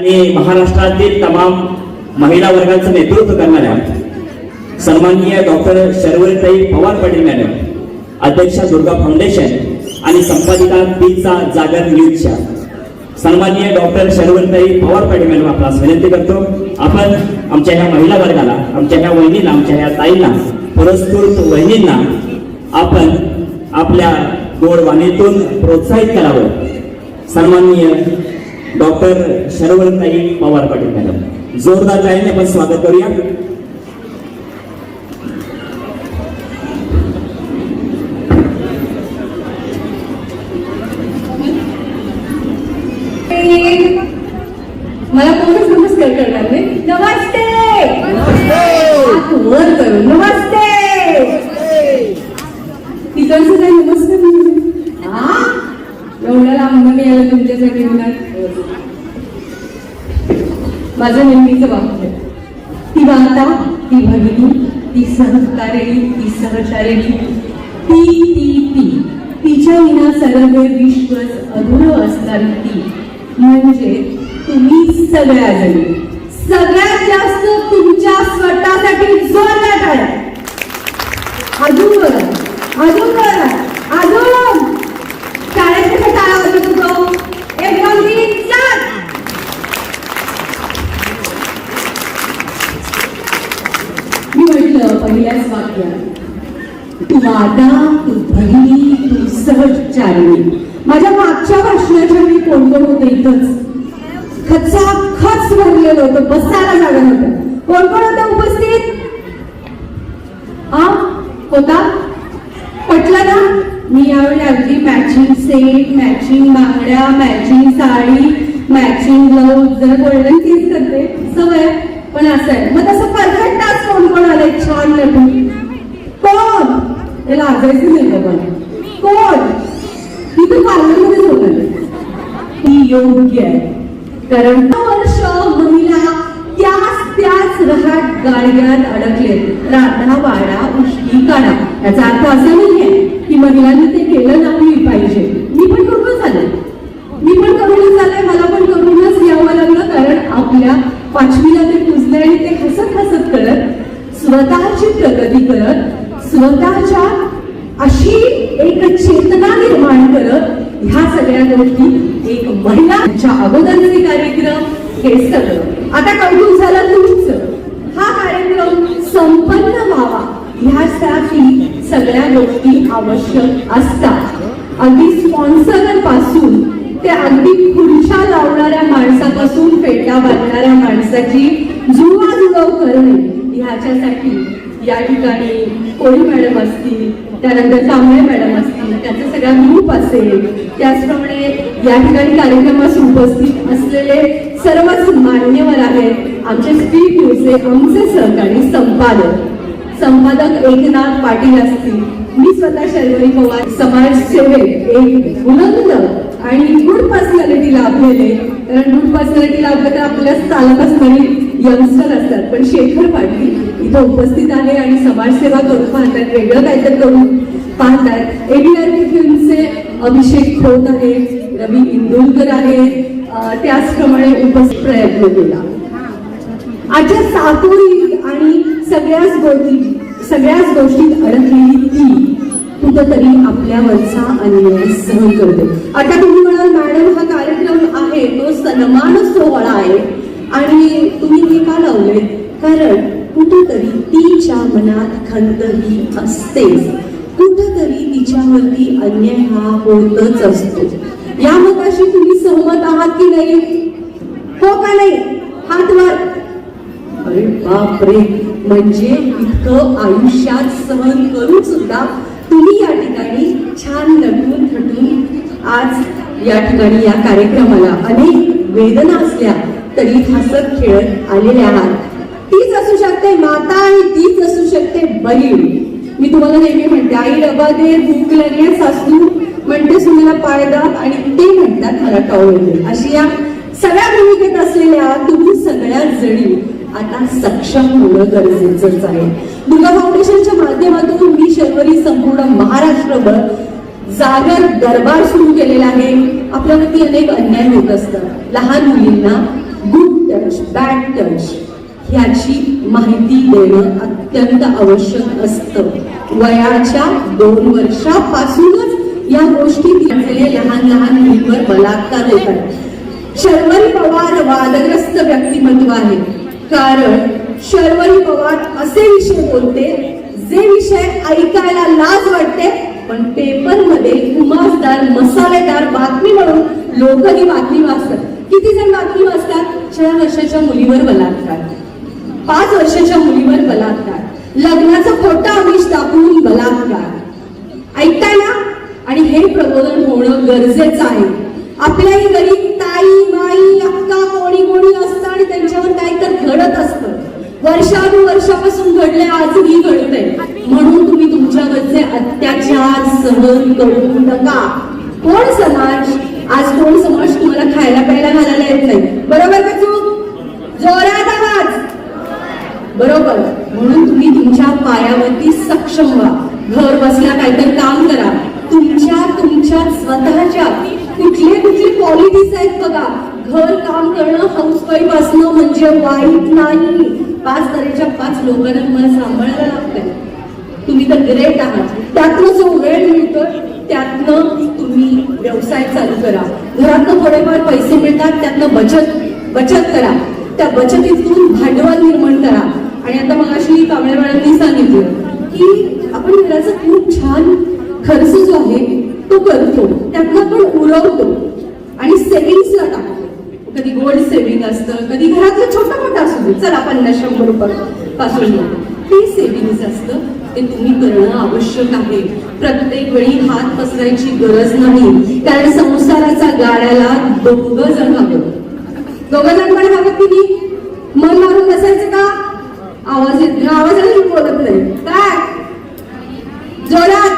आणि महाराष्ट्रातील तमाम महिला वर्गाचं नेतृत्व करणाऱ्या सन्माननीय डॉक्टर शर्वरीताई पवार पाटील मॅडम अध्यक्षा दुर्गा फाउंडेशन आणि संपादिका पीचा जागर न्यूजच्या सन्माननीय डॉक्टर शर्वरीताई पवार पाटील मॅडम आपणास विनंती करतो. आपण आमच्या ह्या महिला वर्गाला आमच्या ह्या वहिनीला आमच्या ह्या ताईंना पुरस्कृत वहिनींना आपण आपल्या गोड वाणीतून प्रोत्साहित करावं. सन्माननीय डॉक्टर शरवणताई पवार पाटील मॅडम. जोरदार जाईल आपण स्वागत करूया मला कोणच नमस्कार करणार नाही नमस्ते हात वर करून नमस्ते तिकडचं काय नमस्कार म्हणजे? हा एवढ्या लांब मी आलं तुमच्यासाठी होणार माझं नेहमीचं वाक्य. ती माता ती भगिनी ती सहकारिणी ती सहचारिणी ती ती ती. तिच्या विना सर्व विश्वच अधुर असणारी ती म्हणजे तुम्ही सगळ्या जणी सगळ्यात जास्त तुमच्या स्वतःसाठी जोरदार टाळ्या अजून बघा अजून बघा अजून पहिल्याच तू माता तू बहिणी तू सहचारिणी माझ्या मागच्या भाषणाच्या मी कोण कोण होते इथंच? खचा खच भरलेलं होतं बसायला जागा नव्हतं. कोण कोण होतं उपस्थित? आ होता? पटलं ना? मी यावेळी अगदी मॅचिंग सेट मॅचिंग बांगड्या मॅचिंग साडी मॅचिंग ब्लाऊज जर गोल्डन केस करते सवय पण असं आहे. मग तसं परफेक्ट आज कोण कोण आले छान नटून कोण? त्याला असायचं नाही बाबा कोण? ती तर पार्लरमध्ये होणार ती योग्य आहे. कारण वर्ष महिला त्याच त्याच रहाट गाडग्यात अडकले. राधा वाडा उष्टी काढा याचा अर्थ असा नाहीये की महिलांनी ते केलं नाही पाहिजे. मी पण करून झालंय मी पण करूनच झालंय मला पण करूनच यावं लागलं. कारण आपल्या पाचवीला ते पुजले आणि ते हसत हसत करत स्वतःची प्रगती करत स्वतःच्या अशी एक चेतना निर्माण करत ह्या सगळ्या गोष्टी एक महिला च्या अगोदरचे कार्यक्रम हे सगळं. आता कौतुक झालं तुमचं. हा कार्यक्रम संपन्न व्हावा. ह्यासाठी सगळ्या गोष्टी आवश्यक असतात. अगदी स्पॉन्सरपासून ते अगदी खुर्च्या लावणाऱ्या माणसापासून पेटा बांधणाऱ्या माणसाची जुळवाजुळव करणे ह्याच्यासाठी या ठिकाणी कोळी मॅडम असतील त्यानंतर कांबळे मॅडम असतील त्याचा सगळा ग्रुप असेल त्याचप्रमाणे या ठिकाणी कार्यक्रमास उपस्थित असलेले सर्वच मान्यवर आहेत आमचे स्पीड न्यूजचे आमचे सहकारी संपादक. संपादक एकनाथ पाटील असतील. मी स्वतः शर्वरी पवार समाजसेवेत एक बुलंद आणि गुड पर्सनॅलिटी लाभलेले. कारण गुड पर्सनॅलिटी लाभलं तर आपल्या चालत असणारी यंगस्टर असतात. पण शेखर पाटील इथं उपस्थित आहे आणि समाजसेवा करून पाहतात वेगळं काहीतरी करून पाहतात. एबीआरपी फिल्मचे अभिषेक खोत आहे रवी इंदोलकर आहे. त्याचप्रमाणे उपस्थित प्रयत्न केला. आजच्या सातोरी आणि सगळ्याच गोष्टी सगळ्याच गोष्टीत अडकलेली ती. कुठंतरी आपल्यावरचा अन्याय सहन करते. आता तुम्ही म्हणाल मॅडम हा कार्यक्रम आहे तो सन्मान सोहळा आहे आणि तुम्ही हे का लावले कारण कुठंतरी तिच्या मनात खंत ही असतेच कुठंतरी तिच्यावरती अन्याय हा होतच असतो. या मताशी तुम्ही सहमत आहात की नाही? हो का नाही? हात वर. अरे बापरे म्हणजे इतकं आयुष्यात सहन करून सुद्धा तुम्ही या ठिकाणी छान नटून थटून आज या ठिकाणी या कार्यक्रमाला अनेक वेदना असल्या तरी हसत खेळत आलेले आहात. तीच असू शकते माता आणि तीच असू शकते बहीण. मी तुम्हाला नेहमी म्हणते आई डबा दे भूक लागल्या सासू म्हणते सुनेला पायदात आणि ते म्हणतात मला टॉवेल अशी या सगळ्या भूमिकेत असलेल्या तुम्ही सगळ्या जणी आता सक्षम होणं गरजेचंच आहे. दुर्गा फाउंडेशनच्या माध्यमातून मी शर्वरी संपूर्ण महाराष्ट्रभर जागर दरबार सुरू केलेला आहे. आपल्यावरती अनेक अन्याय होत असतात. लहान मुलींना टच बॅड टच ह्याची माहिती देणं अत्यंत आवश्यक असतं. वयाच्या दोन वर्षापासूनच या गोष्टी दिलेले लहान लहान मुलीवर बलात्कार होतात. शर्वरी पवार वादग्रस्त व्यक्तिमत्व आहे. कारण शर्वरी पवार असे विषय बोलते जे विषय ऐकायला लाज वाटते पण पेपरमध्ये उमासदार मसालेदार बातमी म्हणून लोक ही बातमी वाचतात. किती जण बातमी वाचतात? चार वर्षाच्या मुलीवर बलात्कार. पाच वर्षाच्या मुलीवर बलात्कार. लग्नाचं खोटा आमिष दाखवून बलात्कार. ऐकताय ना आणि हे प्रबोधन होणं गरजेचं आहे. आपल्याही घरी ताई माई अक्का कोणी कोणी असतात. आणि त्यांच्यावर काही तर घडत असतं. वर्षानुवर्षापासून घडले आजही घडतंय. म्हणून तुम्ही तुमच्यावरचे अत्याचार सहन करू नका. कोण समाज? आज कोण समाज तुम्हाला खायला प्यायला घालायला येत नाही. बरोबर का चूक? जोरात आवाज. बरोबर. म्हणून तुम्ही तुमच्या पायावरती सक्षम व्हा. घर बसल्या काहीतरी काम करा. तुमच्या तुमच्या स्वतःच्या कुठले कुठले क्वालिटीज आहेत बघा. घर काम करणं हाऊसवाईफ असणं म्हणजे वाईट नाही. पाच तऱ्हेच्या पाच लोकांना तुम्हाला सांभाळायला लागतंय. तुम्ही तर ग्रेट आहात. त्यातनं जो वेळ मिळतो त्यातनं तुम्ही व्यवसाय चालू करा. घरातनं थोडेफार पैसे मिळतात त्यातनं बचत बचत करा. त्या बचतीतून भांडवल निर्माण करा. आणि आता मग अशी कांबळेवाड्यांनी सांगितलं की आपण घराचा खूप छान खर्च जो आहे तो करतो. त्यातनं आपण उरवतो. आणि सेव्हिंग्सला टाकतो कधी गोल्ड सेव्हिंग असतं कधी घरातलं छोटं मोठं असू दे. चला पन्नास शंभर रुपये पासून ते सेव्हिंग असतं ते तुम्ही करणं आवश्यक आहे. प्रत्येक वेळी हात पसरायची गरज नाही. कारण संसाराचा गाड्याला दोघं जण हवं. दोघं जण पण हवं की नाही? मन मारून बसायचं का? आवाज येत नाही. बोलत नाही. काय? जोरात.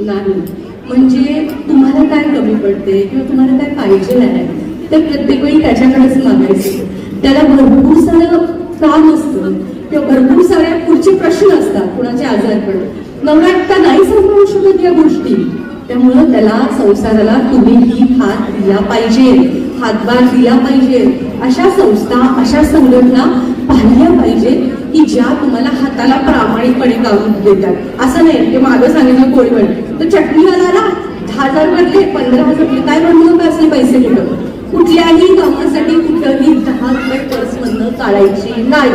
नाही. म्हणजे तुम्हाला काय कमी पडते किंवा तुम्हाला काय पाहिजे नाही? ते प्रत्येक वेळी त्याच्याकडेच मागायचं त्याला भरपूर सारं काम असतं. किंवा भरपूर सारे पुढचे प्रश्न असतात कुणाचे आजार पडत एकटा नाही सांभाळू शकत या गोष्टी. त्यामुळं त्याला संसाराला तुम्हीही हात दिला पाहिजे. हातभार दिला पाहिजे. अशा संस्था अशा संघटना पाहिल्या पाहिजे की ज्या तुम्हाला हाताला प्रामाणिकपणे काम देतात. असं नाही की मागं सांगितलं कोणी पण तर चटणीवाला ना दहा हजार भरले पंधरा हजार काय म्हणून का असले पैसे कुठं? कुठल्याही कामासाठी कुठलंही दहा रुपये पर्समधनं काढायची नाही.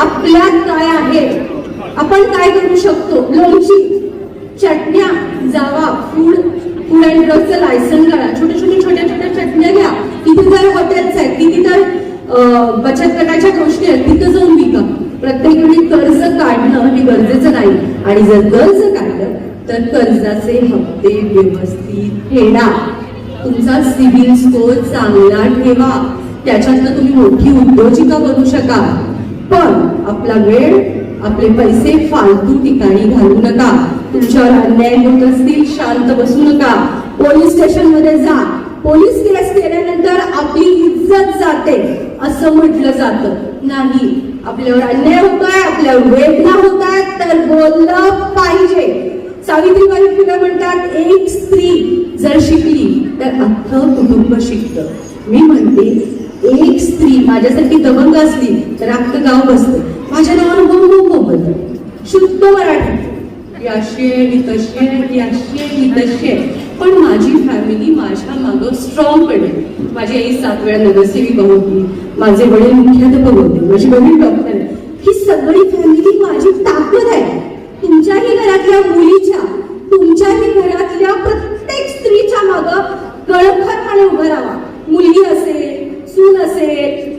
आपल्यात काय आहे? आपण काय करू शकतो? लोणची चटण्या जावा फूड फूड अँड ड्रगचं लायसन काढा. छोट्या छोट्या छोट्या छोट्या चटण्या घ्या. किती तर हॉटेल्स आहेत किती तर बचत गटाच्या गोष्टी आहेत तिथं जाऊन विका. प्रत्येकाने कर्ज काढणं हे गरजेचं नाही. आणि जर कर्ज काढलं तर कर्जाचे हप्ते व्यवस्थित फेडा. तुमचा सिबिल स्कोर चांगला ठेवा. त्याच्यातनं तुम्ही मोठी उद्योजिका बनू शकाल. पण आपला वेळ आपले पैसे फालतू ठिकाणी घालू नका. तुमच्यावर अन्याय होत असतील शांत बसू नका. पोलीस स्टेशनमध्ये जा. पोलीस केस केल्यानंतर आपली इज्जत जाते. असं म्हटलं जातं. नाही आपल्यावर अन्याय होतोय आपल्यावर वेदना होत आहेत तर बोललं पाहिजे. सावित्रीबाई फुले म्हणतात एक स्त्री जर शिकली तर अख्खं कुटुंब शिकतं. मी म्हणते एक स्त्री माझ्यासाठी दबंग असली तर अख्खं गाव बसतं. माझ्या नावानं बघू बोंब बोलतं शुद्ध मराठी. ही अशी आहे ही तशी आहे ही अशी आहे ही तशी आहे. पण माझी फॅमिली माझ्या मागं स्ट्रॉंग पडेल. माझी आई सात वेळा नगरसेविका होती माझे वडील मुख्याध्यापक होते. माझी बहीण डॉक्टर आहे. ही सगळी फॅमिली माझी ताकद आहे. तुमच्याही घरातल्या मुलीच्या तुमच्याही घरातल्या प्रत्येक स्त्रीच्या मागं कळखरपणे उभं राहा मुलगी असेल सून असेल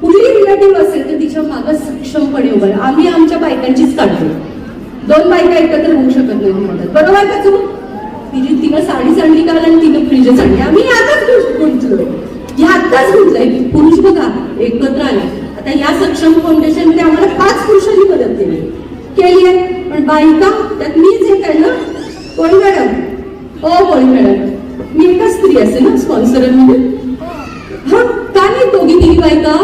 कुठली रिलेटिव्ह असेल तर तिच्या मागं सक्षमपणे उभं राहा. आम्ही आमच्या बायकांचीच काढतो. दोन बायका एकत्र होऊ शकत नाही म्हणतात. बरोबर का तू तिने तिनं साडी चांगली काढली आणि तिनं फ्रीज चांगली? आम्ही यातच गुंतलोय ह्यातच गुंतलोय पुरुष बघा एकत्र आले. आता या सक्षम फाउंडेशनमध्ये आम्हाला पाच पुरुषांनी मदत केली. केली आहे. पण बायका त्यात मीच एक आहे ना कोणी मॅडम? हो कोणी मॅडम. मी एका स्त्री असे ना स्पॉन्सरमध्ये हा का नाही दोघी तिघी बायका?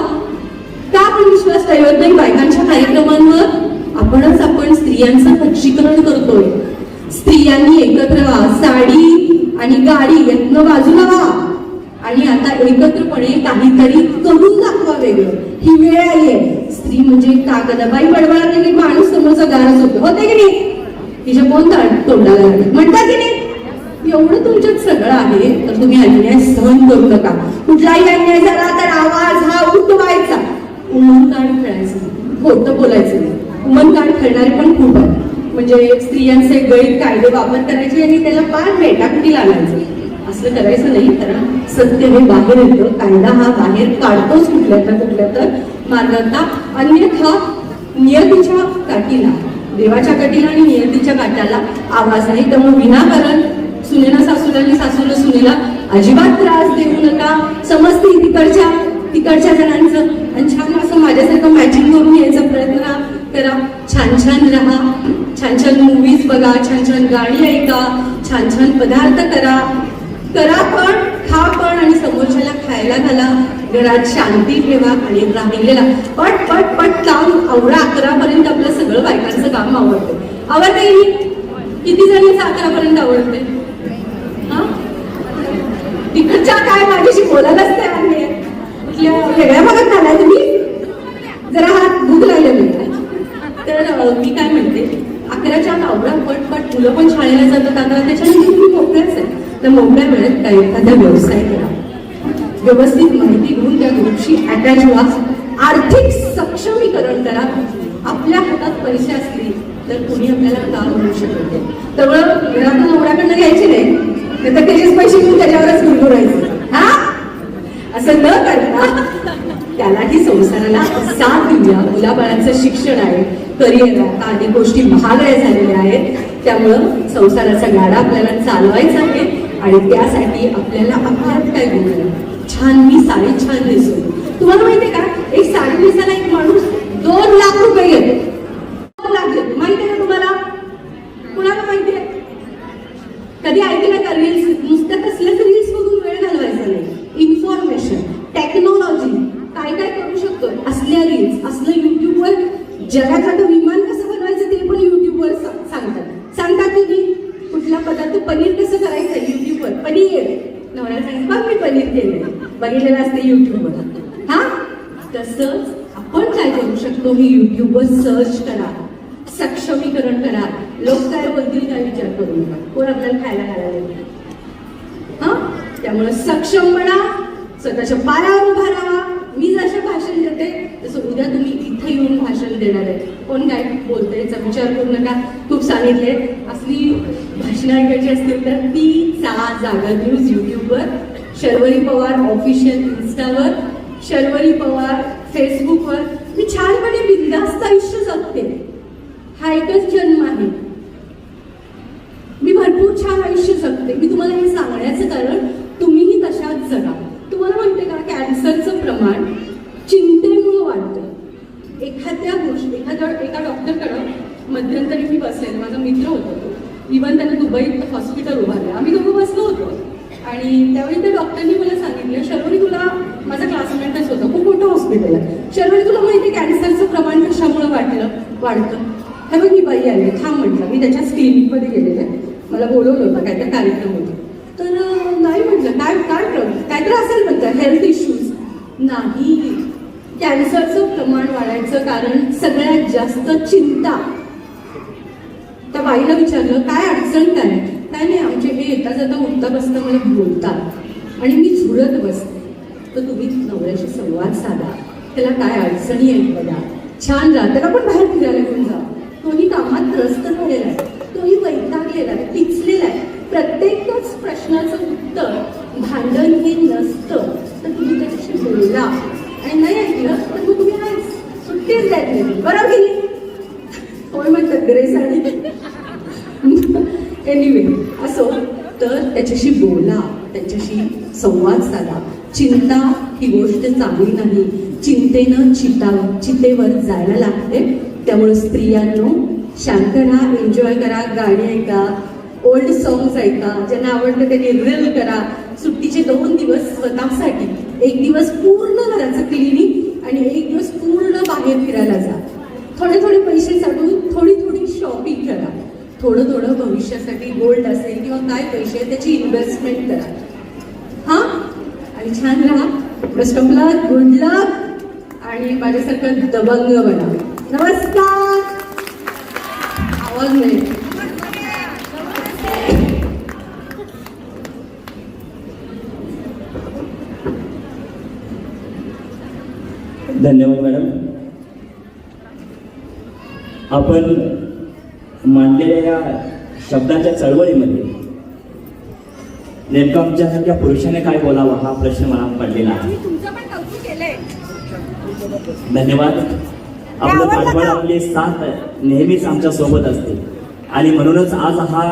का आपण विश्वास ठेवत नाही बायकांच्या कार्यक्रमांवर? आपणच आपण स्त्रियांचं खच्चीकरण करतोय. स्त्रियांनी एकत्र व्हा साडी आणि गाडी यातनं बाजूला व्हा आणि आता एकत्रपणे काहीतरी करून दाखवा वेगळं. ही वेळ आली आहे स्त्री म्हणजे कागदाबाई बाई बडबडा माणूस समोरचा गारच होतो होते की नाही? तिच्या कोणता तोंडाला लागले? म्हणतात की नाही? एवढं तुमच्यात सगळं आहे तर तुम्ही अन्याय सहन करू नका. कुठलाही अन्याय झाला तर आवाज हा उठवायचा. उमन कार्ड खेळायचं होतं बोलायचं नाही. उमन गाण खेळणारे पण खूप आहेत. म्हणजे स्त्रियांचे गैरकायदे वापर करायचे आणि त्याला फार मेटाकुटी लागायचं. असं करायचं नाही कारण सत्य हे बाहेर येतं. कायदा हा बाहेर काढतोच कुठल्या तर कुठल्या तर मार्गांना अन्यथा नियतीच्या काठीला. देवाच्या काठीला आणि नियतीच्या काट्याला आवाज आहे त्यामुळे विनाकारण सुनेला सासूला आणि सासूला सुनेला अजिबात त्रास देऊ नका. समजते तिकडच्या तिकडच्या जणांचं. आणि छान असं माझ्यासारखं मॅचिंग करून यायचा प्रयत्न करा. छान छान राहा. छान छान मूवीज बघा छान छान गाणी ऐका छान छान पदार्थ करा. करा पण खा पण आणि समोरच्याला खायला घाला. घरात शांती ठेवा आणि राहिलेला. पट पट पट काम आवडा अकरा पर्यंत आपलं सगळं बायकांचं काम आवडतं आवडते किती जणी अकरा पर्यंत आवडते हा? तिकडच्या काय माझ्याशी बोलायलाच तयार नाही कुठल्या वेगळ्या भागात आलाय तुम्ही? जरा हात भूक लागले मिळतात तर मी काय म्हणते? अकराच्या आवडा पट पट. मुलं पण शाळेला जातात. आता त्याच्यानंतर तुम्ही मोकळ्याच आहे. तर मोकळ्या वेळेत काय एखादा व्यवसाय करा. व्यवस्थित माहिती घेऊन त्या ग्रुपशी अटॅच व्हा. आर्थिक सक्षमीकरण करा. आपल्या हातात पैसे असतील तर कुणी आपल्याला काम मिळू शकत नाही. त्यामुळं घरातून नवऱ्याकडनं घ्यायचे नाही. नाही तर त्याचेच पैसे घेऊन त्याच्यावरच गुरगुरायचे हा? असं न करता त्यालाही संसाराला साथ देऊया. मुलाबाळांचं शिक्षण आहे करिअर आहे आता अनेक गोष्टी महागड्या झालेल्या आहेत. त्यामुळं संसाराचा गाडा आपल्याला चालवायचा आहे आणि त्यासाठी आपल्याला आपल्यात काय गुण छान मी साडी छान दिसून. तुम्हाला माहितीये का? एक साडी दिसायला एक माणूस दोन लाख रुपये घेतो. दोन लाख घेतो. माहितीये का तुम्हाला? कुणाला माहितीये कधी ऐकलं का रील्स नुसतं कसल्याच रील्स मधून वेळ घालवायचा नाही. इन्फॉर्मेशन टेक्नॉलॉजी काय काय करू शकतो? असल्या रील्स असलं युट्यूबवर जगाचा विमान कसं बनवायचं ते पण युट्यूबवर सा- सांगतात सांगतात तुम्ही कुठला पदार्थ पनीर कसं करायचं युट्यूबवर पनीर नवऱ्याला सांगितलं बघ मी पनीर केलंय केलेलं असते युट्यूबवर हा? तसंच आपण काय करू शकतो हे युट्यूबवर सर्च करा. सक्षमीकरण करा. लोक काय बोलतील काय विचार करू नका. कोण आपल्याला खायला घालायला हा? त्यामुळे सक्षम बना. स्वतःच्या पायावर उभा राहा. मी जसं भाषण देते तसं उद्या तुम्ही इथे येऊन भाषण देणार आहे. कोण काय बोलतंय याचा विचार करू नका. खूप सांगितले. असली भाषणं ऐकायची असतील तर ती सहा जागा न्यूज युट्यूबवर शर्वरी पवार ऑफिशियल इन्स्टावर शर्वरी पवार फेसबुकवर. मी छानपणे बिंदास्त आयुष्य जगते. हा एकच जन्म आहे. मी भरपूर छान आयुष्य जगते. मी तुम्हाला हे सांगण्याचं कारण तुम्हीही तशाच जगा. तुम्हाला म्हणते का कॅन्सरचं प्रमाण चिंतेमुळे वाढतं एखाद्या गोष्टी एखाद्या एका डॉक्टरकडं मध्यंतरी मी बसले माझा मित्र होता तो इवन त्यानं दुबईत हॉस्पिटल उभारलं आम्ही दोघं बसलो होतो आणि त्यावेळी त्या डॉक्टरनी मला सांगितलं शर्वरी तुला माझा क्लासमेटच होता खूप मोठं हॉस्पिटल आहे शर्वरी तुला माहिती कॅन्सरचं प्रमाण कशामुळे वाढलं वाढतं. हे बघ मी बाई आले. थांब म्हटलं. मी त्याच्याच क्लिनिकमध्ये आहे मला बोलवलं होतं काय त्या कार्यक्रम होता. तर नाही म्हटलं. काय काय प्रॉब्लेम काय तर असेल म्हणतं. हेल्थ इश्यूज नाही. कॅन्सरचं प्रमाण वाढायचं कारण सगळ्यात जास्त चिंता. त्या बाईला विचारलं काय अडचण काय? काय नाही आमचे हे येता जाता उठता बसता मला बोलतात. आणि मी झुरत बसते. तर तुम्ही नवऱ्याशी संवाद साधा. त्याला काय अडचणी आहेत बघा. छान राहा त्याला पण बाहेर फिरायला घेऊन जा. तोही कामात त्रस्त झालेला आहे. तोही वैतागलेला आहे पिचलेला आहे. प्रत्येकच प्रश्नाचं उत्तर भांडण हे नसतं. तर तुम्ही त्याच्याशी बोला. आणि नाही ऐकलं तर मग तुम्ही आज सुट्टीच द्यायची नाही. बरं की होय म्हणतात ग्रेस आणि एनिवे असो. तर त्याच्याशी बोला. त्याच्याशी संवाद साधा. चिंता ही गोष्ट चांगली नाही. चिंतेनं चिता चितेवर जायला लागते. त्यामुळे स्त्रियांनो शांत राहा एन्जॉय करा गाणी ऐका ओल्ड सॉंग्स ऐका ज्यांना आवडतं त्यांनी रील करा. सुट्टीचे दोन दिवस स्वतःसाठी. एक दिवस पूर्ण घराचं क्लिनिंग आणि एक दिवस पूर्ण बाहेर फिरायला जा. थोडे थोडे पैसे साठवून थोडी थोडी शॉपिंग करा. थोडं थोडं भविष्यासाठी गोल्ड असेल किंवा काय पैसे आहेत त्याची इन्व्हेस्टमेंट करा. हा? आणि आणि छान राहा. Best of luck good luck आणि माझ्यासारखं दबंग बना. नमस्कार. आवाज नाही. धन्यवाद मॅडम. आपण मांडलेल्या या शब्दांच्या चळवळीमध्ये नेमका आमच्यासारख्या पुरुषाने काय बोलावं हा प्रश्न मला पडलेला आहे तुमचं पण कौतुक केलंय धन्यवाद आपलं पाठबळ? आपली साथ नेहमीच आमच्यासोबत असते आणि म्हणूनच आज हा